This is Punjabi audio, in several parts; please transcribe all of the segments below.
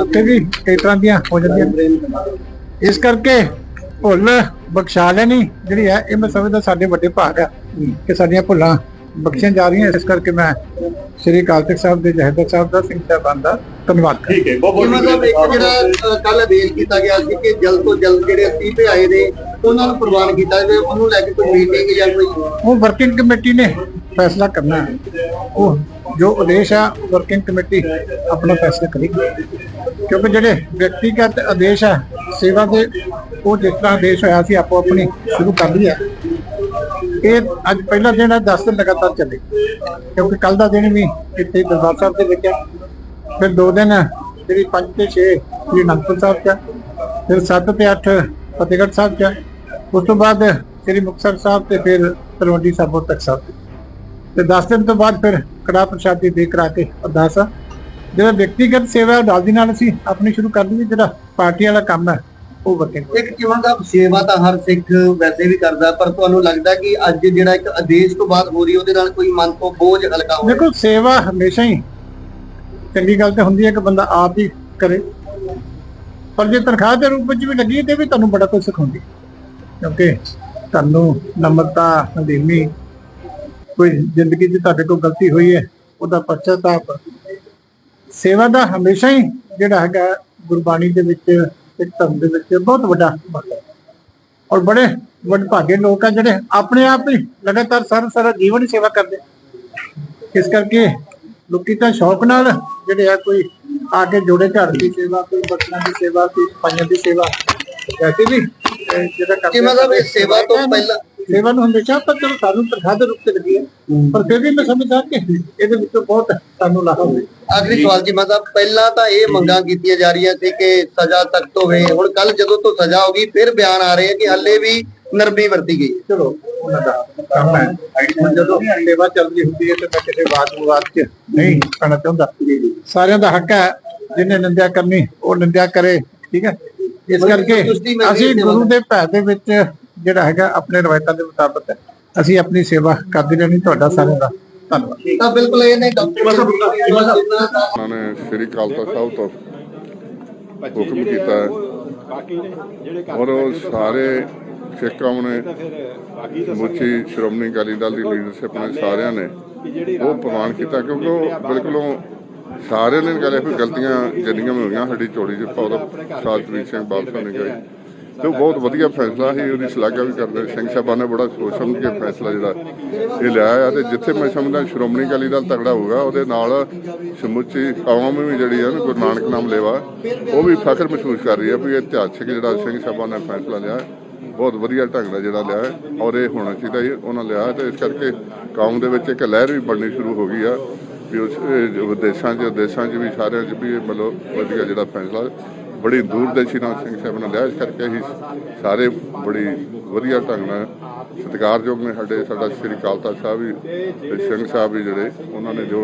ਉੱਥੇ ਵੀ ਕਈ ਤਰ੍ਹਾਂ ਦੀਆਂ ਹੋ ਜਾਂਦੀਆਂ। ਇਸ ਕਰਕੇ ਭੁੱਲ ਬਖਸ਼ਾ ਲੈਣੀ ਜਿਹੜੀ ਹੈ ਇਹ ਮੈਂ ਸਮਝਦਾ ਸਾਡੇ ਵੱਡੇ ਭਾਗ ਆ ਕਿ ਸਾਡੀਆਂ ਭੁੱਲਾਂ ਬਖਸ਼ੀਆਂ ਜਾ ਰਹੀਆਂ। ਇਸ ਕਰਕੇ ਮੈਂ ਸ੍ਰੀ ਤਖਤ ਸਾਹਿਬ ਦੇ ਜਹਦਰ ਸਾਹਿਬ ਦਾ ਸਿੰਘ ਸਾਹਿਬਾਨ ਦਾ ਧੰਨਵਾਦ ਠੀਕ ਹੈ ਬਹੁਤ ਬਹੁਤ ਮਤਲਬ ਇੱਕ ਜਿਹੜਾ ਕੱਲ ਆਦੇਸ਼ ਕੀਤਾ ਗਿਆ ਸੀ ਕਿ ਜਲਦ ਤੋਂ ਜਲਦ ਜਿਹੜੇ ਅਸਤੀਫੇ ਆਏ ਨੇ ਉਹਨਾਂ ਨੂੰ ਪ੍ਰਵਾਨ ਕੀਤਾ ਜਾਵੇ ਉਹਨੂੰ ਲੈ ਕੇ ਕੋਈ ਮੀਟਿੰਗ ਜਾਂ ਕੋਈ ਉਹ ਵਰਕਿੰਗ ਕਮੇਟੀ ਨੇ ਫੈਸਲਾ ਕਰਨਾ। ਹੈ ਉਹ ਜੋ ਆਦੇਸ਼ ਆ ਵਰਕਿੰਗ ਕਮੇਟੀ ਆਪਣਾ ਫੈਸਲਾ ਕਰੇਗੀ ਕਿਉਂਕਿ ਜਿਹੜੇ ਵਿਅਕਤੀਗਤ ਆਦੇਸ਼ ਆ ਸੇਵਾ ਦੇ ਉਹ ਜਿਸ ਤਰ੍ਹਾਂ ਆਦੇਸ਼ ਹੋਇਆ ਸੀ ਆਪੋ ਆਪਣੀ ਸ਼ੁਰੂ ਕਰ ਲਈ ਹੈ ਇਹ ਅੱਜ ਪਹਿਲਾ ਦਿਨ ਹੈ 10 ਦਿਨ ਲਗਾਤਾਰ ਚੱਲੇ। ਕਿਉਂਕਿ ਕੱਲ ਦਾ ਦਿਨ ਵੀ ਇੱਥੇ ਦਰਬਾਰ ਸਾਹਿਬ ਦੇ ਵਿੱਚ ਆ। ਫਿਰ ਦੋ ਦਿਨ ਜਿਹੜੀ 5 ਤੇ 6 ਜਿਹੜੀ ਅਨੰਦਪੁਰ ਸਾਹਿਬ ਚ ਆ, ਫਿਰ 7 ਤੇ 8 ਫਤਿਹਗੜ੍ਹ ਸਾਹਿਬ ਚ ਆ। ਉਸ ਤੋਂ ਬਾਅਦ ਸ੍ਰੀ ਮੁਕਤਸਰ ਸਾਹਿਬ ਤੇ ਫਿਰ ਤਲਵੰਡੀ ਸਾਬੋ ਤੱਕ ਸਾਹਿਬ। ਤੇ 10 ਦਿਨ ਤੋਂ ਬਾਅਦ ਫਿਰ ਕੜਾ ਪ੍ਰਸ਼ਾਦੀ ਦੇ ਕਰਾ ਕੇ ਅਰਦਾਸ ਜਿਹੜਾ ਵਿਅਕਤੀਗਤ ਸੇਵਾ ਨਾਲ ਦੀ ਨਾਲ ਅਸੀਂ ਆਪਣੀ ਸ਼ੁਰੂ ਕਰ ਲਈ ਜਿਹੜਾ ਪਾਰਟੀ ਵਾਲਾ ਕੰਮ ਹੈ ਉਹ ਵਰਕਿੰਗ ਇੱਕ ਕਿਵੇਂ ਦਾ ਸੇਵਾ ਤਾਂ ਹਰ ਸਿੱਖ ਵੈਸੇ ਵੀ ਕਰਦਾ ਪਰ ਤੁਹਾਨੂੰ ਲੱਗਦਾ ਕਿ ਅੱਜ ਜਿਹੜਾ ਇੱਕ ਆਦੇਸ਼ ਤੋਂ ਬਾਅਦ ਹੋ ਰਹੀ ਉਹਦੇ ਨਾਲ ਕੋਈ ਮਨ ਤੋਂ ਬੋਝ ਹਲਕਾ ਹੋ ਦੇਖੋ ਸੇਵਾ ਹਮੇਸ਼ਾ ਹੀ ਚੰਗੀ ਗੱਲ ਤੇ ਹੁੰਦੀ ਹੈ ਕਿ ਬੰਦਾ ਆਪ ਹੀ ਕਰੇ। ਪਰ ਜੇ ਤਨਖਾਹ ਦੇ ਰੂਪ ਵਿੱਚ ਵੀ ਲੱਗੀ ਤੇ ਵੀ ਤੁਹਾਨੂੰ ਬੜਾ ਕੁਝ ਸਿਖਾਉਂਦੀ ਕਿਉਂਕਿ ਤੁਹਾਨੂੰ ਨਮਰਤਾ ਹੰਦੇਮੀ ਕੋਈ ਜ਼ਿੰਦਗੀ 'ਚ ਤੁਹਾਡੇ ਕੋਲ ਗਲਤੀ ਹੋਈ ਹੈ, ਉਹਦਾ ਪਛਤਾਪ ਸੇਵਾ ਦਾ ਹਮੇਸ਼ਾ ਹੀ ਜਿਹੜਾ ਹੈਗਾ ਗੁਰਬਾਣੀ ਦੇ ਵਿੱਚ ਸਿੱਖ ਧਰਮ ਦੇ ਵਿੱਚ ਬਹੁਤ ਵੱਡਾ ਮਹੱਤਵ ਹੈ। ਔਰ ਬੜੇ ਵਡਭਾਗੇ ਲੋਕ ਆ ਜਿਹੜੇ ਆਪਣੇ ਆਪ ਹੀ ਲਗਾਤਾਰ ਸਾਰਾ ਸਾਰਾ ਜੀਵਨ ਸੇਵਾ ਕਰਦੇ। ਇਸ ਕਰਕੇ ਲੋਕੀ ਤਾਂ ਸ਼ੌਕ ਨਾਲ ਜਿਹੜੇ ਆ ਕੋਈ ਆ ਕੇ ਜੋੜੇ ਘਰ ਦੀ ਸੇਵਾ, ਕੋਈ ਬੱਚਿਆਂ ਦੀ ਸੇਵਾ, ਕੋਈ ਸਫਾਈਆਂ ਦੀ ਸੇਵਾ, ਵੈਸੇ ਵੀ ਅਹ, ਜਿਹੜਾ ਕਰਦੇ ਕਿ ਮਤਲਬ ਇਹ ਸੇਵਾ ਤੋਂ ਪਹਿਲਾਂ ਸੇਵਾ ਨੂੰ ਹਮੇਸ਼ਾ ਤਾਂ ਚਲੋ ਸਾਨੂੰ ਤਨਖਾਹ ਦੇ ਰੂਪ ਤੇ ਲੱਗੀ ਹੈ ਪਰ ਫਿਰ ਵੀ ਮੈਂ ਸਮਝਦਾ ਕਿ ਇਹਦੇ ਵਿੱਚੋਂ ਬਹੁਤ ਸਾਨੂੰ ਲਾਭ ਹੋਵੇ। ਆਖਰੀ ਸਵਾਲ ਜੀ ਮਤਲਬ ਪਹਿਲਾਂ ਤਾਂ ਇਹ ਮੰਗਾਂ ਕੀਤੀਆਂ ਜਾ ਰਹੀਆਂ ਸੀ ਕਿ ਸਜ਼ਾ ਸਖਤ ਹੋਵੇ ਹੁਣ ਕੱਲ ਜਦੋਂ ਤੋਂ ਸਜ਼ਾ ਹੋ ਗਈ ਫਿਰ ਬਿਆਨ ਆ ਰਹੇ ਆ ਕਿ ਹੱਲੇ ਵੀ ਨਰਮੀ ਵਰਤੀ ਗਈ। ਚਲੋ ਉਹਨਾਂ ਦਾ ਕੰਮ ਹੈ। ਹੁਣ ਜਦੋਂ ਸੇਵਾ ਚੱਲਦੀ ਹੁੰਦੀ ਹੈ ਤੇ ਮੈਂ ਕਿਸੇ ਬਾਤ ਵਿਵਾਦ 'ਚ ਨਹੀਂ ਕਹਿਣਾ ਚਾਹੁੰਦਾ। ਸਾਰਿਆਂ ਦਾ ਹੱਕ ਹੈ ਜਿਹਨੇ ਨਿੰਦਿਆ ਕਰਨੀ ਉਹ ਨਿੰਦਿਆ ਕਰੇ ਠੀਕ ਹੈ? ਇਸ ਕਰਕੇ ਅਸੀਂ ਗੁਰੂ ਦੇ ਭੈ ਦੇ ਵਿੱਚ ਜਿਹੜਾ ਹੈਗਾ ਆਪਣੇ ਰਵਾਇਤਾਂ ਦੇ ਮੁਤਾਬਕ ਅਸੀਂ ਆਪਣੀ ਸੇਵਾ ਕਰਦੇ ਰਹਿਣੀ ਤੁਹਾਡਾ ਸਾਰਿਆਂ ਦਾ। ਧੰਨਵਾਦ। ਤਾਂ ਬਿਲਕੁਲ ਇਹ ਨਹੀਂ ਡਾਕਟਰ ਉਹਨਾਂ ਨੇ ਸ੍ਰੀ ਅਕਾਲ ਤਖਤ ਸਾਹਿਬ ਤੋਂ ਹੁਕਮ ਕੀਤਾ ਹੈ। ਔਰ ਉਹ ਸਾਰੇ ਸਿੱਖ ਕੌਮ ਨੇ ਮੁੱਚੀ ਸ਼੍ਰੋਮਣੀ ਅਕਾਲੀ ਦਲ ਦੀ ਲੀਡਰਸ਼ਿਪ ਨੇ ਸਾਰਿਆਂ ਨੇ ਉਹ ਪ੍ਰਵਾਨ ਕੀਤਾ ਕਿਉਂਕਿ ਉਹ ਬਿਲਕੁਲੋਂ ਸਾਰਿਆਂ ਨੇ ਗੱਲ ਕੋਈ ਗਲਤੀਆਂ ਜਿੰਨੀਆਂ ਵੀ ਹੋਈਆਂ, ਸਾਡੀ ਚੋੜੀ ਚ ਪਾਉਦਾ ਸਾਤਵੀਰ ਸਿੰਘ ਬਾਲਸਾ ਨੇ ਗਏ। ਤੇ ਉਹ ਬਹੁਤ ਵਧੀਆ ਫੈਸਲਾ ਸੀ, ਉਹਦੀ ਸ਼ਲਾਘਾ ਵੀ ਕਰਦੇ ਸਿੰਘ ਸਾਹਿਬਾਨ ਨੇ ਬੜਾ ਸੋਚ ਸਮਝ ਕੇ ਫੈਸਲਾ ਜਿਹੜਾ ਇਹ ਲਿਆ ਆ ਤੇ ਜਿੱਥੇ ਮੈਂ ਸਮਝਦਾ ਸ਼੍ਰੋਮਣੀ ਅਕਾਲੀ ਦਲ ਤਗੜਾ ਹੋਊਗਾ, ਉਹਦੇ ਨਾਲ ਸਮੁੱਚੀ ਕੌਮ ਵੀ ਜਿਹੜੀ ਆ ਨਾ, ਗੁਰੂ ਨਾਨਕ ਨਾਮ ਲੇਵਾ, ਉਹ ਵੀ ਫਖਰ ਮਹਿਸੂਸ ਕਰ ਰਹੀ ਹੈ ਵੀ ਇਹ ਇਤਿਹਾਸਕ ਜਿਹੜਾ ਸਿੰਘ ਸਾਹਿਬਾਨ ਨੇ ਫੈਸਲਾ ਲਿਆ, ਬਹੁਤ ਵਧੀਆ ਢੰਗ ਨਾਲ ਜਿਹੜਾ ਲਿਆ ਔਰ ਇਹ ਹੋਣਾ ਚਾਹੀਦਾ ਇਹ ਉਹਨਾਂ ਲਿਆ ਹੈ ਤੇ ਇਸ ਕਰਕੇ ਕੌਮ ਦੇ ਵਿੱਚ ਇੱਕ ਲਹਿਰ ਵੀ ਬਣਨੀ ਸ਼ੁਰੂ ਹੋ ਗਈ ਆ। ਵੀ ਉਸ ਵਿਦੇਸ਼ਾਂ 'ਚ, ਦੇਸ਼ਾਂ 'ਚ ਵੀ, ਸਾਰਿਆਂ 'ਚ ਵੀ ਇਹ ਮਤਲਬ ਵਧੀਆ ਜਿਹੜਾ ਫੈਸਲਾ ਬੜੀ ਦੂਰਦਰਸ਼ੀ ਨਾਲ ਸਿੰਘ ਸਾਹਿਬ ਨੇ ਲਿਆ। ਇਸ ਕਰਕੇ ਅਸੀਂ ਸਾਰੇ ਬੜੀ ਵਧੀਆ ਢੰਗ ਨਾਲ ਸਤਿਕਾਰਯੋਗ ਨੇ ਸਾਡੇ, ਸਾਡਾ ਸ੍ਰੀ ਅਕਾਲ ਤਖਤ ਸਾਹਿਬ ਵੀ ਸਿੰਘ ਸਾਹਿਬ ਵੀ ਜਿਹੜੇ, ਉਹਨਾਂ ਨੇ ਜੋ,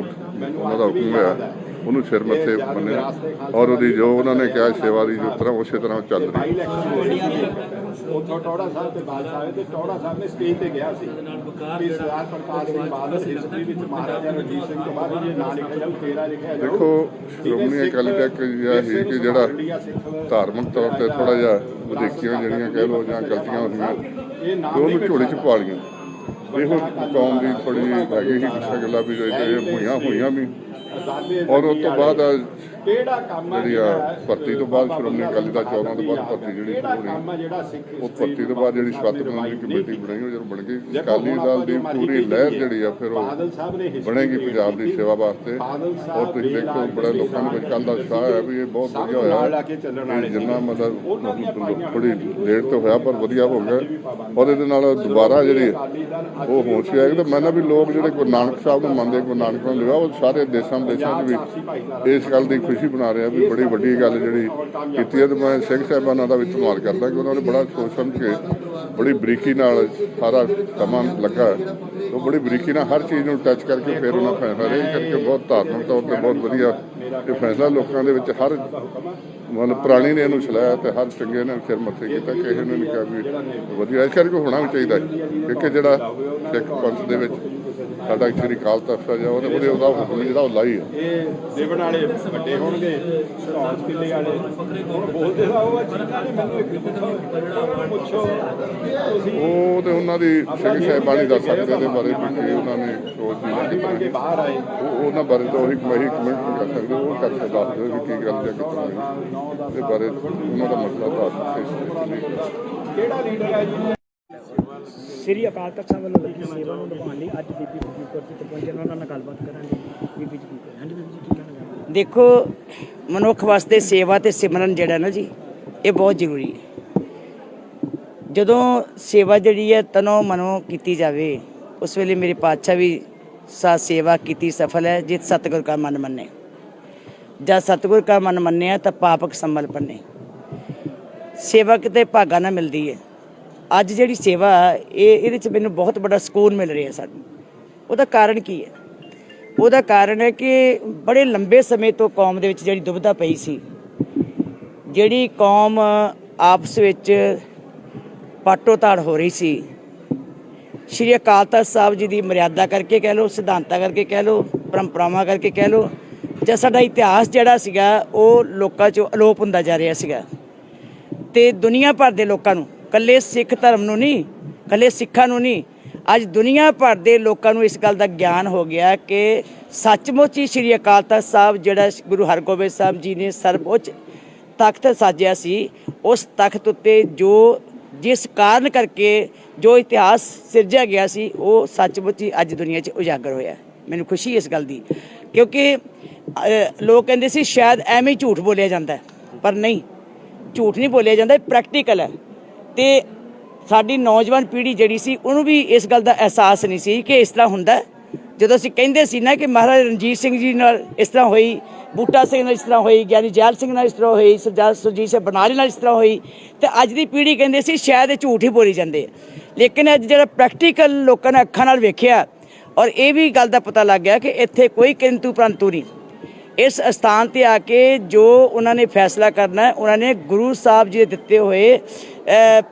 ਉਹਨਾਂ ਦਾ ਹੁਕਮ ਹੋਇਆ। ਉਹਨੂੰ ਸਿਰ ਮੱਥੇ ਮੰਨਿਆ ਔਰ ਉਹਦੀ ਜੋ ਉਹਨਾਂ ਨੇ ਕਿਹਾ, ਸੇਵਾ ਦੀ ਜੋ ਤਰ੍ਹਾਂ ਉਸੇ ਤਰ੍ਹਾਂ ਚੱਲ ਰਹੀ। ਉੱਥੋਂ ਟੌੜਾ ਸਾਹਿਬ ਤੇ ਬਾਦਸ਼ਾਹ ਆਏ ਤੇ ਟੌੜਾ ਸਾਹਿਬ ਨੇ ਸਟੇਜ ਤੇ ਗਿਆ ਸੀ ਕਿ ਸਰਦਾਰ ਪ੍ਰਕਾਸ਼ ਸਿੰਘ ਬਾਦਲ ਹਿਸਟਰੀ ਵਿੱਚ ਮਹਾਰਾਜਾ ਰਣਜੀਤ ਸਿੰਘ ਤੋਂ ਬਾਅਦ ਜੇ ਨਾਂ ਲਿਖਿਆ ਜਾਊ ਤੇਰਾ ਲਿਖਿਆ ਜਾਊ ਦੇਖੋ, ਸ਼੍ਰੋਮਣੀ ਅਕਾਲੀ ਦਲ ਇੱਕ ਜਿਹੜਾ ਕਿ ਜਿਹੜਾ ਧਾਰਮਿਕ ਤੌਰ ਤੇ ਥੋੜਾ ਜਿਹਾ ਵਧੀਕੀਆਂ ਜਿਹੜੀਆਂ ਕਹਿ ਲਓ ਜਾਂ ਗਲਤੀਆਂ ਹੋਈਆਂ ਉਹਨੂੰ ਝੋਲੇ 'ਚ ਪਾ ਲਈਆਂ। ਇਹੋ ਕੌਮ ਦੀ ਥੋੜੀ ਹੈਗੀ ਸੀ, ਪਿੱਛੇ ਗੱਲਾਂ ਵੀ ਇਹ ਹੋਈਆਂ ਹੋਈਆਂ ਵੀ। ਔਰ ਉਸ ਤੋਂ ਬਾਅਦ ਕਿਹੜਾ ਕੰਮ ਆ ਜਿਹੜੀ ਭਰਤੀ ਤੋਂ ਬਾਅਦ ਸ਼੍ਰੋਮਣੀ ਅਕਾਲੀ ਦਲ 14 ਤੋਂ ਬਾਅਦ ਭਰਤੀ ਜਿਹੜੀ ਕਿਹੜਾ ਕੰਮ ਜਿਹੜਾ ਸਿੱਖ ਉਹ ਭਰਤੀ ਤੋਂ ਬਾਅਦ ਜਿਹੜੀ ਸੱਤ ਮੈਂਬਰੀ ਕਮੇਟੀ ਬਣਾਈ ਉਹ ਜਦੋਂ ਬਣ ਗਈ ਅਕਾਲੀ ਦਲ ਦੀ ਪੂਰੀ ਲਹਿਰ ਜਿਹੜੀ ਆ ਫਿਰ ਉਹ ਬਣੇਗੀ ਵਿੱਚ ਪੰਜਾਬ ਦੀ। ਸੇਵਾ ਵਾਸਤੇ। ਔਰ ਤੁਸੀਂ ਦੇ ਦੇਖੋ ਬੜਾ ਲੋਕਾਂ ਦੇ ਵਿੱਚ ਕੱਲ ਦਾ ਉਤਸ਼ਾਹ ਹੈ ਵੀ ਇਹ ਬਹੁਤ ਵਧੀਆ ਹੋਇਆ। ਕੇ ਕਿ ਜਿੰਨਾ ਮਤਲਬ ਥੋੜੀ ਲੇਟ ਤੋਂ ਹੋਇਆ ਪਰ ਵਧੀਆ ਹੋ ਗਿਆ। ਉਹਦੇ ਦੇ ਨਾਲ ਦੁਬਾਰਾ ਜਿਹੜੀ ਉਹ ਹੋਸ਼ ਵੀ ਆਏਗੀ ਤੇ ਮੈਂ ਨਾ ਵੀ ਲੋਕ ਜਿਹੜੇ ਗੁਰੂ ਨਾਨਕ ਸਾਹਿਬ ਨੂੰ ਮੰਨਦੇ ਗੁਰੂ ਨਾਨਕ ਨੂੰ ਲਿਆ ਉਹ ਸਾਰੇ ਦੇਸ਼ਾਂ ਵਿਦੇਸ਼ਾਂ 'ਚ ਵੀ ਇਸ ਗੱਲ ਦੀ ਖੁਸ਼ੀ ਬਣਾ ਰਿਹਾ ਵੀ ਬੜੀ ਵੱਡੀ ਗੱਲ ਜਿਹੜੀ ਕੀਤੀ ਹੈ ਤੇ ਮੈਂ ਸਿੰਘ ਸਾਹਿਬਾਨਾਂ ਦਾ ਵੀ ਧੰਨਵਾਦ ਕਰਦਾ ਕਿ ਉਹਨਾਂ ਨੇ ਬੜਾ ਸੋਚ ਸਮਝ ਕੇ ਬੜੀ ਬਰੀਕੀ ਨਾਲ ਸਾਰਾ ਸਮਾਂ ਲੱਗਾ ਉਹ ਬੜੀ ਬਰੀਕੀ ਨਾਲ ਹਰ ਚੀਜ਼ ਨੂੰ ਟੱਚ ਕਰਕੇ ਫਿਰ ਉਹਨਾਂ ਫੈਸਲਾ, ਇਹ ਕਰਕੇ ਬਹੁਤ ਧਾਰਮਿਕ ਤੌਰ ਤੇ ਬਹੁਤ ਵਧੀਆ ਇਹ ਫੈਸਲਾ ਲੋਕਾਂ ਦੇ ਵਿੱਚ ਹਰ ਮਤਲਬ ਪ੍ਰਾਣੀ ਨੇ ਇਹਨੂੰ ਛਲਾਇਆ ਤੇ ਹਰ ਚੰਗੇ ਨੇ ਸਿਰ ਮੱਥੇ ਕੀਤਾ ਕਿਸੇ ਨੇ ਨਹੀਂ ਕਿਹਾ ਵੀ ਵਧੀਆ ਇਸ ਕਰਕੇ ਹੋਣਾ ਵੀ ਚਾਹੀਦਾ। ਕਿਉਂਕਿ ਜਿਹੜਾ ਸਿੱਖ ਪੰਥ ਦੇ ਵਿੱਚ ਸਾਡਾ ਸ੍ਰੀ ਅਕਾਲ ਤਖਤ ਸਾਹਿਬ ਉਹਦੇ ਉਹਦੇ ਉਹਦਾ ਹੁਕਮ ਜਿਹੜਾ ਉਹ ਲਾਈ ਹੈ ਇਹ ਦੇਵਣ ਵਾਲੇ ਵੱਡੇ ਹੋਣਗੇ ਸੌਂਸ ਕਿੱਲੇ ਵਾਲੇ। ਹੁਣ ਬੋਲਦੇ ਆ ਉਹ ਚੀਜ਼ਾਂ ਨੇ ਮੈਨੂੰ ਇੱਕ ਪੁੱਛੋ। ਤੁਸੀਂ ਉਹ ਤੇ ਉਹਨਾਂ ਦੀ ਸਿੰਘ ਸਾਹਿਬਾਨੀ ਦੱਸ ਸਕਦੇ ਇਹਦੇ ਬਾਰੇ ਕੀ ਉਹਨਾਂ ਨੇ ਸੋਚ ਦੀ ਕੇ ਬਾਹਰ ਆਏ। ਉਹ ਉਹਨਾਂ ਬਾਰੇ ਤਾਂ ਉਹੀ ਕਮੈਂਟ ਕਰ ਸਕਦੇ ਉਹ ਦਿਓ ਵੀ ਕੀ ਗੱਲ ਜਾਂ ਕਿਤਨਾ ਇਹ ਬਾਰੇ ਉਹਨਾਂ ਦਾ ਮਸਲਾ ਦੱਸ ਸਕਦੇ ਕਿਹੜਾ ਲੀਡਰ ਹੈ ਜੀ? ਸ੍ਰੀ ਅਕਾਲ ਤਖਤ ਸਾਹਿਬ ਵੱਲੋਂ ਦੀ ਸੇਵਾ ਨੂੰ ਨਿਭਾਉਣ ਲਈ ਅੱਜ ਬੀਬੀ ਫਰੀਦਕੋਟ ਜੀ ਤੇ ਪਹੁੰਚੇ ਨੇ, ਉਹਨਾਂ ਨਾਲ ਗੱਲਬਾਤ ਕਰਾਂਗੇ। ਬੀਬੀ ਜੀ ਕੀ ਕਹਿ- ਹਾਂਜੀ ਬੀਬੀ ਜੀ ਕੀ ਕਹਿਣਾ ਦੇਖੋ ਮਨੁੱਖ ਵਾਸਤੇ ਸੇਵਾ ਤੇ ਸਿਮਰਨ ਜਿਹੜਾ ਨਾ ਜੀ ਇਹ ਬਹੁਤ ਜ਼ਰੂਰੀ ਹੈ। ਜਦੋਂ ਸੇਵਾ ਜਿਹੜੀ ਹੈ ਤਨੋਂ ਮਨੋਂ ਕੀਤੀ ਜਾਵੇ ਉਸ ਵੇਲੇ ਮੇਰੇ ਪਾਤਸ਼ਾਹ ਵੀ ਸਾ ਸੇਵਾ ਕੀਤੀ ਸਫਲ ਹੈ ਜਿਤ ਸਤਿਗੁਰ ਕਾ ਮਨ ਮੰਨੇ। ਜਦ ਸਤਿਗੁਰ ਕਾ ਮਨ ਮੰਨਿਆ ਤਾਂ ਪਾਪਕ ਸੰਭਲ ਪੰਨੇ। ਸੇਵਾ ਕਿਤੇ ਭਾਗਾ ਨਾਲ ਮਿਲਦੀ ਹੈ ਅੱਜ ਜਿਹੜੀ ਸੇਵਾ ਇਹ ਇਹਦੇ ਚ ਮੈਨੂੰ ਬਹੁਤ ਵੱਡਾ ਸਕੂਨ ਮਿਲ ਰਿਹਾ ਸਾਨੂੰ। ਉਹਦਾ ਕਾਰਨ ਕੀ ਹੈ ਉਹਦਾ ਕਾਰਨ ਹੈ ਕਿ ਬੜੇ ਲੰਬੇ ਸਮੇਂ ਤੋਂ ਕੌਮ ਦੇ ਵਿੱਚ ਜਿਹੜੀ ਦੁਬਿਧਾ ਪਈ ਸੀ। ਜਿਹੜੀ ਕੌਮ ਆਪਸ ਵਿੱਚ ਪਾਟੋ ਤਾੜ ਹੋ ਰਹੀ ਸੀ। ਸ਼੍ਰੀ ਅਕਾਲ ਤਖਤ ਸਾਹਿਬ ਜੀ ਦੀ ਮਰਿਆਦਾ ਕਰਕੇ ਕਹਿ ਲਓ, ਸਿਧਾਂਤਾਂ ਕਰਕੇ ਕਹਿ ਲਓ, ਪਰੰਪਰਾਵਾਂ ਕਰਕੇ ਕਹਿ ਲਓ ਜਾਂ ਸਾਡਾ ਇਤਿਹਾਸ ਜਿਹੜਾ ਸੀਗਾ, ਉਹ ਲੋਕਾਂ 'ਚੋਂ ਅਲੋਪ ਹੁੰਦਾ ਜਾ ਰਿਹਾ ਸੀਗਾ। ਤੇ ਦੁਨੀਆ ਭਰ ਦੇ ਲੋਕਾਂ ਨੂੰ ਕੱਲੇ ਸਿੱਖ ਧਰਮ ਨੂੰ ਨਹੀਂ ਕੱਲੇ ਸਿੱਖਾਂ ਨੂੰ ਨਹੀਂ, ਅੱਜ ਦੁਨੀਆ ਭਰ ਦੇ ਲੋਕਾਂ ਨੂੰ ਇਸ ਗੱਲ ਦਾ ਗਿਆਨ ਹੋ ਗਿਆ ਕਿ ਸੱਚਮੁੱਚ ਹੀ ਸ੍ਰੀ ਅਕਾਲ ਤਖਤ ਸਾਹਿਬ, ਜਿਹੜਾ ਗੁਰੂ ਹਰਗੋਬਿੰਦ ਸਾਹਿਬ ਜੀ ਨੇ ਸਰਵਉੱਚ ਤਖਤ ਸਾਜਿਆ ਸੀ, ਉਸ ਤਖਤ ਉੱਤੇ ਜੋ, ਜਿਸ ਕਾਰਨ ਕਰਕੇ ਜੋ ਇਤਿਹਾਸ ਸਿਰਜਿਆ ਗਿਆ ਸੀ, ਉਹ ਸੱਚਮੁੱਚ ਹੀ ਅੱਜ ਦੁਨੀਆ 'ਚ ਉਜਾਗਰ ਹੋਇਆ। ਮੈਨੂੰ ਖੁਸ਼ੀ ਇਸ ਗੱਲ ਦੀ, ਕਿਉਂਕਿ ਲੋਕ ਕਹਿੰਦੇ ਸੀ ਸ਼ਾਇਦ ਐਵੇਂ ਹੀ ਝੂਠ ਬੋਲਿਆ ਜਾਂਦਾ ਪਰ ਨਹੀਂ, ਝੂਠ ਨਹੀਂ ਬੋਲਿਆ ਜਾਂਦਾ ਪ੍ਰੈਕਟੀਕਲ ਹੈ। ਤੇ ਸਾਡੀ ਨੌਜਵਾਨ ਪੀੜ੍ਹੀ ਜਿਹੜੀ ਸੀ, ਉਹਨੂੰ ਵੀ ਇਸ ਗੱਲ ਦਾ ਅਹਿਸਾਸ ਨਹੀਂ ਸੀ ਕਿ ਇਸ ਤਰ੍ਹਾਂ ਹੁੰਦਾ ਜਦੋਂ ਅਸੀਂ ਕਹਿੰਦੇ ਸੀ ਨਾ ਕਿ ਮਹਾਰਾਜਾ ਰਣਜੀਤ ਸਿੰਘ ਜੀ ਨਾਲ ਇਸ ਤਰ੍ਹਾਂ ਹੋਈ, ਬੂਟਾ ਸਿੰਘ ਨਾਲ ਇਸ ਤਰ੍ਹਾਂ ਹੋਈ ਗਿਆਨੀ ਜੈਲ ਸਿੰਘ ਨਾਲ ਇਸ ਤਰ੍ਹਾਂ ਹੋਈ, ਸਰਦਾਰ ਸੁਰਜੀਤ ਸਿੰਘ ਬਨਾਲੀ ਨਾਲ ਇਸ ਤਰ੍ਹਾਂ ਹੋਈ, ਤੇ ਅੱਜ ਦੀ ਪੀੜ੍ਹੀ ਕਹਿੰਦੇ ਸੀ ਸ਼ਾਇਦ ਇਹ ਝੂਠ ਹੀ ਬੋਲੀ ਜਾਂਦੇ ਲੇਕਿਨ ਅੱਜ ਜਿਹੜਾ ਪ੍ਰੈਕਟੀਕਲ ਲੋਕਾਂ ਨੇ ਅੱਖਾਂ ਨਾਲ ਵੇਖਿਆ, ਔਰ ਇਹ ਵੀ ਗੱਲ ਦਾ ਪਤਾ ਲੱਗ ਗਿਆ ਕਿ ਇੱਥੇ ਕੋਈ ਕਿੰਤੂ ਪ੍ਰੰਤੂ ਨਹੀਂ। ਇਸ ਸਥਾਨ ਤੇ ਆ ਕੇ ਜੋ ਉਹਨਾਂ ਨੇ ਫੈਸਲਾ ਕਰਨਾ ਹੈ, ਉਹਨਾਂ ਨੇ ਗੁਰੂ ਸਾਹਿਬ ਜੀ ਦੇ ਦਿੱਤੇ ਹੋਏ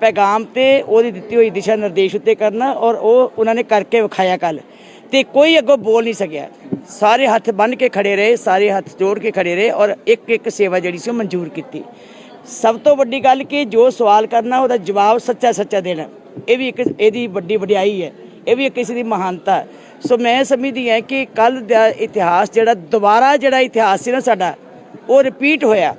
ਪੈਗਾਮ ਤੇ ਉਹਦੀ ਦਿੱਤੀ ਹੋਈ ਦਿਸ਼ਾ ਨਿਰਦੇਸ਼ ਉੱਤੇ ਕਰਨਾ ਔਰ ਉਹ ਉਹਨਾਂ ਨੇ ਕਰਕੇ ਵਿਖਾਇਆ ਕੱਲ ਤੇ ਕੋਈ ਅੱਗੋਂ ਬੋਲ ਨਹੀਂ ਸਕਿਆ। ਸਾਰੇ ਹੱਥ ਬੰਨ ਕੇ ਖੜੇ ਰਹੇ, ਸਾਰੇ ਹੱਥ ਜੋੜ ਕੇ ਖੜੇ ਰਹੇ ਔਰ ਇੱਕ ਇੱਕ ਸੇਵਾ ਜਿਹੜੀ ਸੀ ਉਹ ਮਨਜ਼ੂਰ ਕੀਤੀ। ਸਭ ਤੋਂ ਵੱਡੀ ਗੱਲ ਕਿ ਜੋ ਸਵਾਲ ਕਰਨਾ, ਉਹਦਾ ਜਵਾਬ ਸੱਚਾ ਸੱਚਾ ਦੇਣਾ। ਇਹ ਵੀ ਇੱਕ ਇਹਦੀ ਵੱਡੀ ਵਡਿਆਈ ਹੈ। ਇਹ ਵੀ ਕਿਸੇ ਦੀ ਮਹਾਨਤਾ ਹੈ। ਸੋ ਮੈਂ ਸਮਝਦੀ ਹਾਂ ਕਿ ਕੱਲ ਦਾ ਇਤਿਹਾਸ ਜਿਹੜਾ ਦੁਬਾਰਾ ਜਿਹੜਾ ਇਤਿਹਾਸ ਸੀ ਨਾ ਸਾਡਾ, ਉਹ ਰਿਪੀਟ ਹੋਇਆ।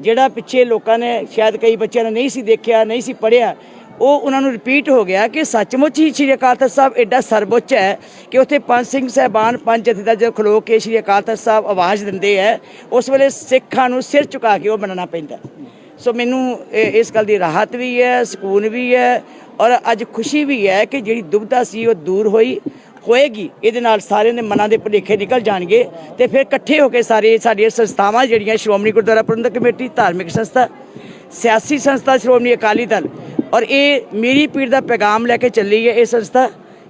ਜਿਹੜਾ ਪਿੱਛੇ ਲੋਕਾਂ ਨੇ ਸ਼ਾਇਦ ਕਈ ਬੱਚਿਆਂ ਨੇ ਨਹੀਂ ਸੀ ਦੇਖਿਆ, ਨਹੀਂ ਸੀ ਪੜਿਆ ਉਹ ਉਹਨਾਂ ਨੂੰ ਰਿਪੀਟ ਹੋ ਗਿਆ ਕਿ ਸੱਚਮੁੱਚ ਹੀ ਸ਼੍ਰੀ ਅਕਾਲ ਤਖਤ ਸਾਹਿਬ ਐਡਾ ਸਰਵਉੱਚ ਹੈ ਕਿ ਉੱਥੇ ਪੰਜ ਸਿੰਘ ਸਹਿਬਾਨ, ਪੰਜ ਜਥੇਦਾਰ ਜਦੋਂ ਖਲੋ ਕੇ ਸ਼੍ਰੀ ਅਕਾਲ ਤਖਤ ਸਾਹਿਬ ਆਵਾਜ਼ ਦਿੰਦੇ ਹੈ, ਉਸ ਵੇਲੇ ਸਿੱਖਾਂ ਨੂੰ ਸਿਰ ਝੁਕਾ ਕੇ ਉਹ ਮੰਨਣਾ ਪੈਂਦਾ। ਸੋ ਮੈਨੂੰ ਇਹ- ਇਸ ਗੱਲ ਦੀ ਰਾਹਤ ਵੀ ਹੈ, ਸਕੂਨ ਵੀ ਹੈ ਔਰ ਅੱਜ ਖੁਸ਼ੀ ਵੀ ਹੈ ਕਿ ਜਿਹੜੀ ਦੁਬਿਧਾ ਸੀ ਉਹ ਦੂਰ ਹੋਈ। ਹੋਏਗੀ, ਇਹਦੇ ਨਾਲ ਸਾਰਿਆਂ ਦੇ ਮਨਾਂ ਦੇ ਭੁਲੇਖੇ ਨਿਕਲ ਜਾਣਗੇ ਤੇ ਫਿਰ ਇਕੱਠੇ ਹੋ ਕੇ ਸਾਰੇ ਸਾਡੀਆਂ ਸੰਸਥਾਵਾਂ ਜਿਹੜੀਆਂ ਸ਼੍ਰੋਮਣੀ ਗੁਰਦੁਆਰਾ ਪ੍ਰਬੰਧਕ ਕਮੇਟੀ, ਧਾਰਮਿਕ ਸੰਸਥਾ, ਸਿਆਸੀ ਸੰਸਥਾ ਸ਼੍ਰੋਮਣੀ ਅਕਾਲੀ ਦਲ ਔਰ ਇਹ ਮੇਰੀ ਪੀੜ ਦਾ ਪੈਗਾਮ ਲੈ ਕੇ ਚੱਲੀ ਹੈ ਇਹ ਸੰਸਥਾ।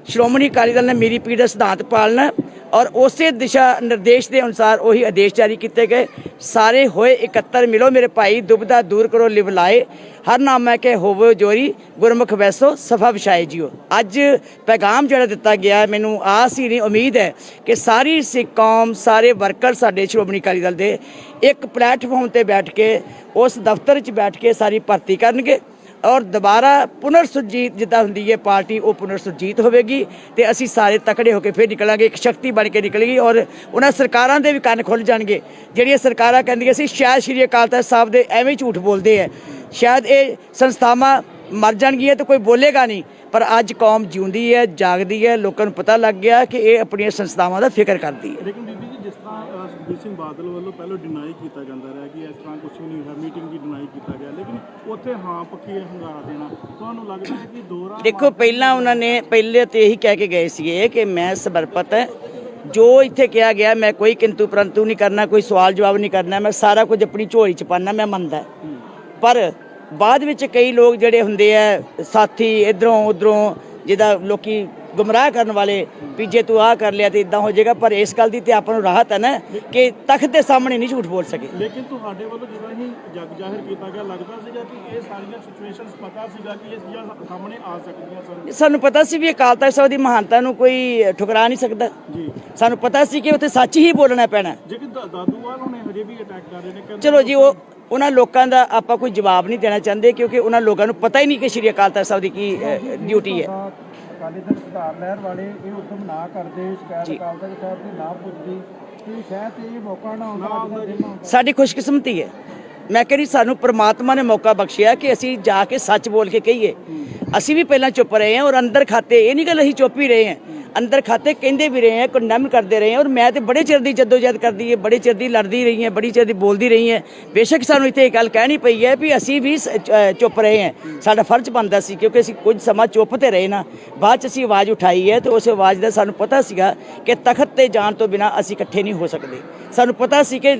ਸ਼੍ਰੋਮਣੀ ਅਕਾਲੀ ਦਲ ਨੇ ਮੇਰੀ ਪੀੜ ਦਾ ਸਿਧਾਂਤ ਪਾਲਣਾ ਔਰ ਉਸੇ ਦਿਸ਼ਾ ਨਿਰਦੇਸ਼ ਦੇ ਅਨੁਸਾਰ ਉਹੀ ਆਦੇਸ਼ ਜਾਰੀ ਕੀਤੇ ਗਏ। ਸਾਰੇ ਹੋਏ ਇਕੱਤਰ ਮਿਲੋ, ਮੇਰੇ ਭਾਈ, ਦੁਬਦਾ ਦੂਰ ਕਰੋ, ਲਿਵ ਲਾਏ। ਹਰ ਨਾਮੈ ਕੇ ਹੋਵੋ ਜੋਰੀ, ਗੁਰਮੁਖ ਵੈਸੋ, ਸਫਾ ਵਿਛਾਏ ਜਿਓ। ਅੱਜ ਪੈਗਾਮ ਜਿਹੜਾ ਦਿੱਤਾ ਗਿਆ ਮੈਨੂੰ ਆਸ ਹੀ ਨਹੀਂ, ਉਮੀਦ ਹੈ ਕਿ ਸਾਰੀ ਸਿੱਖ ਕੌਮ, ਸਾਰੇ ਵਰਕਰ ਸਾਡੇ ਸ਼੍ਰੋਮਣੀ ਅਕਾਲੀ ਦਲ ਦੇ ਇੱਕ ਪਲੇਟਫਾਰਮ ਤੇ ਬੈਠ ਕੇ, ਉਸ ਦਫ਼ਤਰ 'ਚ ਬੈਠ ਕੇ ਸਾਰੀ ਭਰਤੀ ਕਰਨਗੇ। ਔਰ ਦੁਬਾਰਾ ਪੁਨਰ ਸੁਰਜੀਤ ਜਿੱਦਾਂ ਹੁੰਦੀ ਹੈ ਪਾਰਟੀ, ਉਹ ਪੁਨਰ ਸੁਰਜੀਤ ਹੋਵੇਗੀ ਤੇ ਅਸੀਂ ਸਾਰੇ ਤਕੜੇ ਹੋ ਕੇ ਫਿਰ ਨਿਕਲਾਂਗੇ, ਇੱਕ ਸ਼ਕਤੀ ਬਣ ਕੇ ਨਿਕਲੇਗੀ ਔਰ ਉਹਨਾਂ ਸਰਕਾਰਾਂ ਦੇ ਵੀ ਕੰਨ ਖੁੱਲ ਜਾਣਗੇ। ਜਿਹੜੀਆਂ ਸਰਕਾਰਾਂ ਕਹਿੰਦੀਆਂ ਸੀ, ਸ਼ਾਇਦ ਸ਼੍ਰੀ ਅਕਾਲ ਤਖਤ ਸਾਹਿਬ ਦੇ ਐਵੇਂ ਝੂਠ ਬੋਲਦੇ ਆ ਸ਼ਾਇਦ ਇਹ ਸੰਸਥਾਵਾਂ ਮਰ ਜਾਣਗੀਆਂ ਤੇ ਕੋਈ ਬੋਲੇਗਾ ਨਹੀਂ। ਪਰ ਅੱਜ ਕੌਮ ਜਿਉਂਦੀ ਹੈ ਜਾਗਦੀ ਹੈ ਲੋਕਾਂ ਨੂੰ ਪਤਾ ਲੱਗ ਗਿਆ ਕਿ ਇਹ ਆਪਣੀਆਂ ਸੰਸਥਾਵਾਂ ਦਾ ਫਿਕਰ ਕਰਦੀ ਹੈ ਜਿਸ ਤਰ੍ਹਾਂ ਸੁਖਬੀਰ ਸਿੰਘ ਬਾਦਲ ਵੱਲੋਂ ਪਹਿਲਾਂ ਡਿਨਾਈ ਕੀਤਾ ਜਾਂਦਾ ਰਿਹਾ ਕਿ ਇਸ ਤਰ੍ਹਾਂ ਕੁਝ ਨਹੀਂ ਹੋਇਆ ਮੀਟਿੰਗ ਵੀ ਡਿਨਾਈ ਕੀਤਾ ਗਿਆ ਲੇਕਿਨ ਉੱਥੇ ਹਾਂ ਪੱਕੀ ਹੰਗਾਰਾ ਦੇਣਾ। ਤੁਹਾਨੂੰ ਲੱਗਦਾ ਹੈ ਕਿ ਦੋਹਰਾ ਦੇਖੋ ਪਹਿਲਾਂ ਉਹਨਾਂ ਨੇ ਪਹਿਲੇ ਤੇ ਇਹੀ ਕਹਿ ਕੇ ਗਏ ਸੀਗੇ ਕਿ ਮੈਂ ਸਮਰਪਿਤ ਹੈ। ਜੋ ਇੱਥੇ ਕਿਹਾ ਗਿਆ ਮੈਂ ਕੋਈ ਕਿੰਤੂ ਪਰੰਤੂ ਨਹੀਂ ਕਰਨਾ ਕੋਈ ਸਵਾਲ ਜਵਾਬ ਨਹੀਂ ਕਰਨਾ ਮੈਂ ਸਾਰਾ ਕੁਝ ਆਪਣੀ ਝੋਲੀ ਚ ਪਾਣਾ ਮੈਂ ਮੰਨਦਾ। ਪਰ ਬਾਅਦ ਵਿੱਚ ਕਈ ਲੋਕ ਜਿਹੜੇ ਹੁੰਦੇ ਆ ਸਾਥੀ ਇਧਰੋਂ ਉਧਰੋਂ ਜਿਹਦਾ ਲੋਕੀ ਗੁੰਮਰਾਹ ਕਰਨ ਵਾਲੇ ਵੀ ਜੇ ਤੂੰ ਆਹ ਕਰ ਲਿਆ ਤੇ ਇਦਾਂ ਹੋ ਜਾਏਗਾ ਪਰ ਇਸ ਗੱਲ ਦੀ ਤੇ ਆਪਾਂ ਨੂੰ ਰਾਹਤ ਹੈ ਨਾ ਕਿ ਤਖਤ ਦੇ ਸਾਹਮਣੇ ਨਹੀਂ ਝੂਠ ਬੋਲ ਸਕੇ। ਲੇਕਿਨ ਤੁਹਾਡੇ ਵੱਲੋਂ ਜਦੋਂ ਹੀ ਜੱਗ ਜਾਹਿਰ ਕੀਤਾ ਗਿਆ ਲੱਗਦਾ ਸੀਗਾ ਕਿ ਇਹ ਸਾਰੀਆਂ ਸਿਚੁਏਸ਼ਨਸ ਪਤਾ ਸੀਗਾ ਕਿ ਇਹ ਚੀਜ਼ਾਂ ਸਾਹਮਣੇ ਆ ਸਕਦੀਆਂ ਸਨ। ਸਾਨੂੰ ਪਤਾ ਸੀ ਵੀ ਅਕਾਲ ਤਖਤ ਸਾਹਿਬ ਦੀ ਮਹਾਨਤਾ ਨੂੰ ਕੋਈ ਠੁਕਰਾ ਨਹੀਂ ਸਕਦਾ। ਜੀ। ਸਾਨੂੰ ਪਤਾ ਸੀ ਕਿ ਉੱਥੇ ਸੱਚ ਹੀ ਬੋਲਣਾ ਪੈਣਾ। ਲੇਕਿਨ ਦਾ- ਦਾਦੂਵਾਲ ਹੁਣੇ ਹਜੇ ਵੀ ਅਟੈਕ ਕਰ ਰਹੇ ਨੇ ਚਲੋ ਜੀ ਉਹ ਉਹਨਾਂ ਲੋਕਾਂ ਦਾ ਆਪਾਂ ਕੋਈ ਜਵਾਬ ਨਹੀਂ ਦੇਣਾ ਚਾਹੁੰਦੇ ਕਿਉਂਕਿ ਉਹਨਾਂ ਲੋਕਾਂ ਨੂੰ ਪਤਾ ਹੀ ਨਹੀਂ ਕਿ ਸ਼੍ਰੀ ਅਕਾਲ ਤਖਤ ਸਾਹਿਬ ਦੀ ਕੀ ਡਿਊਟੀ ਹੈ। ਅਕਾਲੀ ਦਲ ਸੁਧਾਰ ਲਹਿਰ ਵਾਲੇ ਇਹ ਉਦਮ ਨਾ ਕਰਦੇ ਸ਼ਿਕਾਇਤ। ਅਕਾਲ ਤਖਤ ਸਾਹਿਬ ਦੀ ਨਾ ਪੁੱਜਦੀ। ਕਿ ਸ਼ਾਇਦ ਇਹ ਮੌਕਾ ਨਾ ਆਉਂਦਾ ਸਾਡੀ ਖੁਸ਼ਕਿਸਮਤੀ ਹੈ। ਮੈਂ ਕਹਿੰਦੀ ਸਾਨੂੰ ਪ੍ਰਮਾਤਮਾ ਨੇ ਮੌਕਾ ਬਖਸ਼ਿਆ ਕਿ ਅਸੀਂ ਜਾ ਕੇ ਸੱਚ ਬੋਲ ਕੇ ਕਹੀਏ। ਅਸੀਂ ਵੀ ਪਹਿਲਾਂ ਚੁੱਪ ਰਹੇ ਹਾਂ ਔਰ ਅੰਦਰ ਖਾਤੇ, ਇਹ ਨਹੀਂ ਗੱਲ ਅਸੀਂ ਚੁੱਪ ਹੀ ਰਹੇ ਹਾਂ। ਅੰਦਰ ਖਾਤੇ ਕਹਿੰਦੇ ਵੀ ਰਹੇ ਹਾਂ ਕੰਡੈਮ ਕਰਦੇ ਰਹੇ ਹਾਂ ਔਰ ਮੈਂ ਤੇ ਬੜੇ ਚਿਰ ਦੀ ਜਦੋਜਹਿਦ ਕਰਦੀ ਹੈ, ਬੜੇ ਚਿਰ ਦੀ ਲੜਦੀ ਰਹੀ ਹਾਂ, ਬੜੀ ਚਿਰ ਦੀ ਬੋਲਦੀ ਰਹੀ ਹਾਂ। ਬੇਸ਼ੱਕ ਸਾਨੂੰ ਇੱਥੇ ਇਹ ਗੱਲ ਕਹਿਣੀ ਪਈ ਹੈ ਵੀ ਅਸੀਂ ਵੀ ਸ- ਚੁੱਪ ਰਹੇ ਹਾਂ। ਸਾਡਾ ਫਰਜ਼ ਬਣਦਾ ਸੀ ਕਿਉਂਕਿ ਅਸੀਂ ਕੁਝ ਸਮਾਂ ਚੁੱਪ ਤੇ ਰਹੇ ਨਾ। ਬਾਅਦ ਚ ਅਸੀਂ ਆਵਾਜ਼ ਉਠਾਈ ਹੈ ਤੇ ਉਸ ਆਵਾਜ਼ ਦਾ ਸਾਨੂੰ ਪਤਾ ਸੀਗਾ ਕਿ ਤਖਤ ਤੇ ਜਾਣ ਤੋਂ ਬਿਨਾ ਅਸੀਂ ਇਕੱਠੇ ਨਹੀਂ ਹੋ ਸਕਦੇ। ਸਾਨੂੰ ਪਤਾ ਸੀ ਕਿ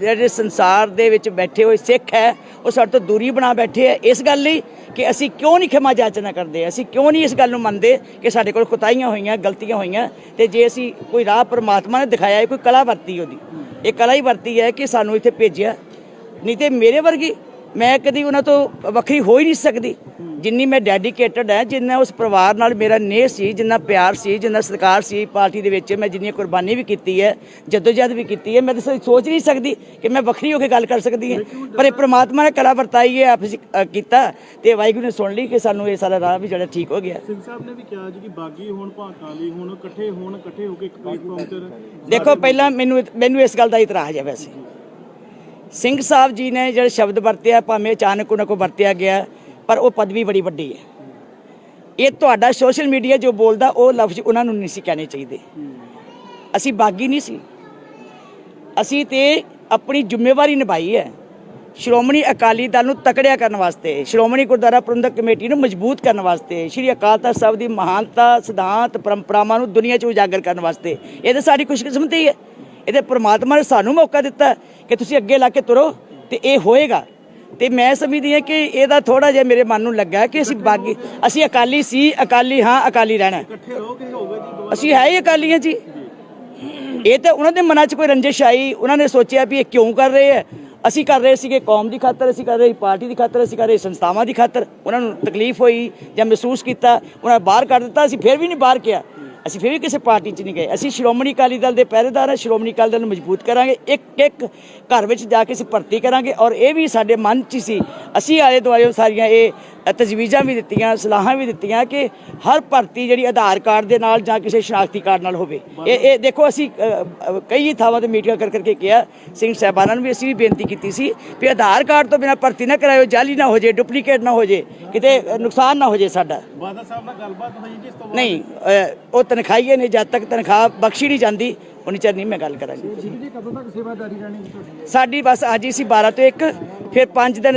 ਜਿਹੜੇ ਸੰਸਾਰ ਦੇ ਵਿੱਚ ਬੈਠੇ ਹੋਏ ਸਿੱਖ ਹੈ, ਉਹ ਸਾਡੇ ਤੋਂ ਦੂਰੀ ਬਣਾ ਬੈਠੇ ਹੈ। ਇਸ ਗੱਲ ਲਈ ਕਿ ਅਸੀਂ ਕਿਉਂ ਨਹੀਂ ਖਿਮਾ ਜਾਚਨਾ ਕਰਦੇ? ਅਸੀਂ ਕਿਉਂ ਨਹੀਂ ਇਸ ਗੱਲ ਨੂੰ ਮੰਨਦੇ ਕਿ ਸਾਡੇ ਕੋਲ ਖੁਤਾਈਆਂ ਹੋਈਆਂ, ਗਲਤੀਆਂ ਹੋਈਆਂ? ਤੇ ਜੇ ਅਸੀਂ ਕੋਈ ਰਾਹ ਪਰਮਾਤਮਾ ਨੇ ਦਿਖਾਇਆ ਹੈ ਕੋਈ ਕਲਾ ਵਰਤੀ ਉਹਦੀ, ਇਹ ਕਲਾ ਹੀ ਵਰਤੀ ਹੈ ਕਿ ਸਾਨੂੰ ਇੱਥੇ ਭੇਜਿਆ। ਨਹੀਂ ਤੇ ਮੇਰੇ ਵਰਗੀ ਮੈਂ ਕਦੀ ਉਹਨਾਂ ਤੋਂ ਵੱਖਰੀ ਹੋ ਹੀ ਨਹੀਂ ਸਕਦੀ। ਜਿੰਨੀ ਮੈਂ ਡੈਡੀਕੇਟਡ ਹੈ ਜਿੰਨਾ ਉਸ ਪਰਿਵਾਰ ਨਾਲ ਮੇਰਾ ਨੇਹ ਸੀ ਜਿੰਨਾ ਪਿਆਰ ਸੀ ਜਿੰਨਾ ਸਤਿਕਾਰ ਸੀ ਪਾਰਟੀ ਦੇ ਵਿੱਚ ਮੈਂ ਜਿੰਨੀ ਕੁਰਬਾਨੀ ਵੀ ਕੀਤੀ ਹੈ ਜਦੋਜਹਿਦ ਵੀ ਕੀਤੀ ਹੈ ਮੈਂ ਤਾਂ ਸੋਚ ਨਹੀਂ ਸਕਦੀ ਕਿ ਮੈਂ ਵੱਖਰੀ ਹੋ ਕੇ ਗੱਲ ਕਰ ਸਕਦੀ ਹਾਂ। ਪਰ ਇਹ ਪ੍ਰਮਾਤਮਾ ਨੇ ਕਲਾ ਵਰਤਾਈ ਹੈ ਆਪ ਕੀਤਾ ਤੇ ਵਾਹਿਗੁਰੂ ਨੇ ਸੁਣ ਲਈ ਕਿ ਸਾਨੂੰ ਇਹ ਸਾਰਾ ਰਾਹ ਵੀ ਜਿਹੜਾ ਠੀਕ ਹੋ ਗਿਆ। ਸਿੰਘ ਸਾਹਿਬ ਨੇ ਵੀ ਕਿਹਾ ਜੀ ਕਿ ਬਾਗੀ ਹੋਣ ਭਾਂਕਾਂ ਲਈ ਹੁਣ ਇਕੱਠੇ ਹੋਣ ਇਕੱਠੇ ਹੋ ਕੇ ਇੱਕ ਪਲੇਟਫਾਰਮ ਤੇ ਦੇਖੋ ਪਹਿਲਾਂ ਮੈਨੂੰ ਮੈਨੂੰ ਇਸ ਗੱਲ ਦਾ ਇਤਰਾਜ਼ ਹੈ ਵੈਸੇ। ਸਿੰਘ ਸਾਹਿਬ ਜੀ ਨੇ ਜਿਹੜਾ ਸ਼ਬਦ ਵਰਤਿਆ, ਭਾਵੇਂ ਅਚਾਨਕ ਉਹਨਾਂ ਕੋ ਵਰਤਿਆ ਗਿਆ, ਪਰ ਉਹ ਪਦਵੀ ਬੜੀ ਵੱਡੀ ਹੈ। ਇਹ ਤੁਹਾਡਾ ਸੋਸ਼ਲ ਮੀਡੀਆ ਜੋ ਬੋਲਦਾ, ਉਹ ਲਫ਼ਜ਼ ਉਹਨਾਂ ਨੂੰ ਨਹੀਂ ਸੀ ਕਹਿਣੇ ਚਾਹੀਦੇ। ਅਸੀਂ ਬਾਗੀ ਨਹੀਂ ਸੀ। ਅਸੀਂ ਤੇ ਆਪਣੀ ਜ਼ਿੰਮੇਵਾਰੀ ਨਿਭਾਈ ਹੈ। ਸ਼੍ਰੋਮਣੀ ਅਕਾਲੀ ਦਲ ਨੂੰ ਤਕੜਿਆ ਕਰਨ ਵਾਸਤੇ, ਸ਼੍ਰੋਮਣੀ ਗੁਰਦੁਆਰਾ ਪ੍ਰਬੰਧਕ ਕਮੇਟੀ ਨੂੰ ਮਜ਼ਬੂਤ ਕਰਨ ਵਾਸਤੇ, ਸ਼੍ਰੀ ਅਕਾਲ ਤਖਤ ਸਾਹਿਬ ਦੀ ਮਹਾਨਤਾ, ਸਿਧਾਂਤ, ਪਰੰਪਰਾਵਾਂ ਨੂੰ ਦੁਨੀਆ 'ਚ ਉਜਾਗਰ ਕਰਨ ਵਾਸਤੇ। ਇਹ ਤਾਂ ਸਾਡੀ ਖੁਸ਼ਕਿਸਮਤੀ ਹੈ। ਇਹਦੇ ਪ੍ਰਮਾਤਮਾ ਨੇ ਸਾਨੂੰ ਮੌਕਾ ਦਿੱਤਾ ਕਿ ਤੁਸੀਂ ਅੱਗੇ ਲਾ ਕੇ ਤੁਰੋ ਤੇ ਇਹ ਹੋਏਗਾ। ਤੇ ਮੈਂ ਸਮਝਦੀ ਹਾਂ ਕਿ ਇਹਦਾ ਥੋੜਾ ਜਿਹਾ ਮੇਰੇ ਮਨ ਨੂੰ ਲੱਗਾ ਕਿ ਅਸੀਂ ਬਾਗੀ ਅਸੀਂ ਅਕਾਲੀ ਸੀ, ਅਕਾਲੀ ਹਾਂ, ਅਕਾਲੀ ਰਹਿਣਾ। ਅਸੀਂ ਹੈ ਹੀ ਅਕਾਲੀ ਹਾਂ ਜੀ। ਇਹ ਤਾਂ ਉਹਨਾਂ ਦੇ ਮਨਾਂ 'ਚ ਕੋਈ ਰੰਜਿਸ਼ ਆਈ, ਉਹਨਾਂ ਨੇ ਸੋਚਿਆ ਵੀ ਇਹ ਕਿਉਂ ਕਰ ਰਹੇ ਹੈ ਅਸੀਂ ਕਰ ਰਹੇ ਸੀਗੇ ਕੌਮ ਦੀ ਖਾਤਰ, ਅਸੀਂ ਕਰ ਰਹੇ ਸੀ ਪਾਰਟੀ ਦੀ ਖਾਤਰ, ਅਸੀਂ ਕਰ ਰਹੇ ਸੰਸਥਾਵਾਂ ਦੀ ਖਾਤਰ। ਉਹਨਾਂ ਨੂੰ ਤਕਲੀਫ ਹੋਈ ਜਾਂ ਮਹਿਸੂਸ ਕੀਤਾ, ਉਹਨਾਂ ਨੇ ਬਾਹਰ ਕੱਢ ਦਿੱਤਾ, ਅਸੀਂ ਫਿਰ ਵੀ ਨਹੀਂ ਬਾਹਰ ਕਿਹਾ। ਅਸੀਂ ਫਿਰ ਵੀ ਕਿਸੇ ਪਾਰਟੀ 'ਚ ਨਹੀਂ ਗਏ। ਅਸੀਂ ਸ਼੍ਰੋਮਣੀ ਅਕਾਲੀ ਦਲ ਦੇ ਪਹਿਰੇਦਾਰ ਹਾਂ ਸ਼੍ਰੋਮਣੀ ਅਕਾਲੀ ਦਲ ਨੂੰ ਮਜ਼ਬੂਤ ਕਰਾਂਗੇ। ਇੱਕ ਇੱਕ ਘਰ ਵਿੱਚ ਜਾ ਕੇ ਅਸੀਂ ਭਰਤੀ ਕਰਾਂਗੇ ਔਰ ਇਹ ਵੀ ਸਾਡੇ ਮਨ 'ਚ ਸੀ। ਅਸੀਂ ਆਲੇ ਦੁਆਲੇ ਸਾਰੀਆਂ ਇਹ ਤਜਵੀਜ਼ਾਂ ਵੀ ਦਿੱਤੀਆਂ ਸਲਾਹਾਂ ਵੀ ਦਿੱਤੀਆਂ ਕਿ ਹਰ ਭਰਤੀ ਜਿਹੜੀ ਆਧਾਰ ਕਾਰਡ ਦੇ ਨਾਲ ਜਾਂ ਕਿਸੇ ਸ਼ਨਾਖਤੀ ਕਾਰਡ ਨਾਲ ਹੋਵੇ। ਇਹ ਇਹ ਦੇਖੋ ਅਸੀਂ ਕਈ ਥਾਵਾਂ ਤੇ ਮੀਟਿੰਗਾਂ ਕਰ ਕਰਕੇ ਕਿਹਾ ਸਿੰਘ ਸਾਹਿਬਾਨਾਂ ਨੂੰ ਵੀ ਅਸੀਂ ਵੀ ਬੇਨਤੀ ਕੀਤੀ ਸੀ ਵੀ ਆਧਾਰ ਕਾਰਡ ਤੋਂ ਬਿਨਾਂ ਭਰਤੀ ਨਾ ਕਰਾਇਓ ਜਾਲੀ ਨਾ ਹੋ ਜੇ ਡੁਪਲੀਕੇਟ ਨਾ ਹੋ ਜੇ ਕਿਤੇ ਨੁਕਸਾਨ ਨਾ ਹੋ ਜੇ ਸਾਡਾ। ਬਾਦਲ ਸਾਹਿਬ ਨਾਲ ਗੱਲਬਾਤ ਹੋਈ ਜੀ ਇਸ ਤੋਂ ਬਾਅਦ? ਨਹੀਂ ਉਹ ਤਨਖਾਹੀਏ ਨੇ ਜਦ ਤੱਕ ਤਨਖਾਹ ਬਖਸ਼ੀ ਨਹੀਂ ਜਾਂਦੀ ਉਨੀ ਚਿਰ ਨਹੀਂ ਮੈਂ ਗੱਲ ਕਰਾਂਗੀ। ਸਾਡੀ ਬਸ ਅੱਜ ਹੀ ਸੀ 12 ਤੋਂ 1 ਫਿਰ 5 ਦਿਨ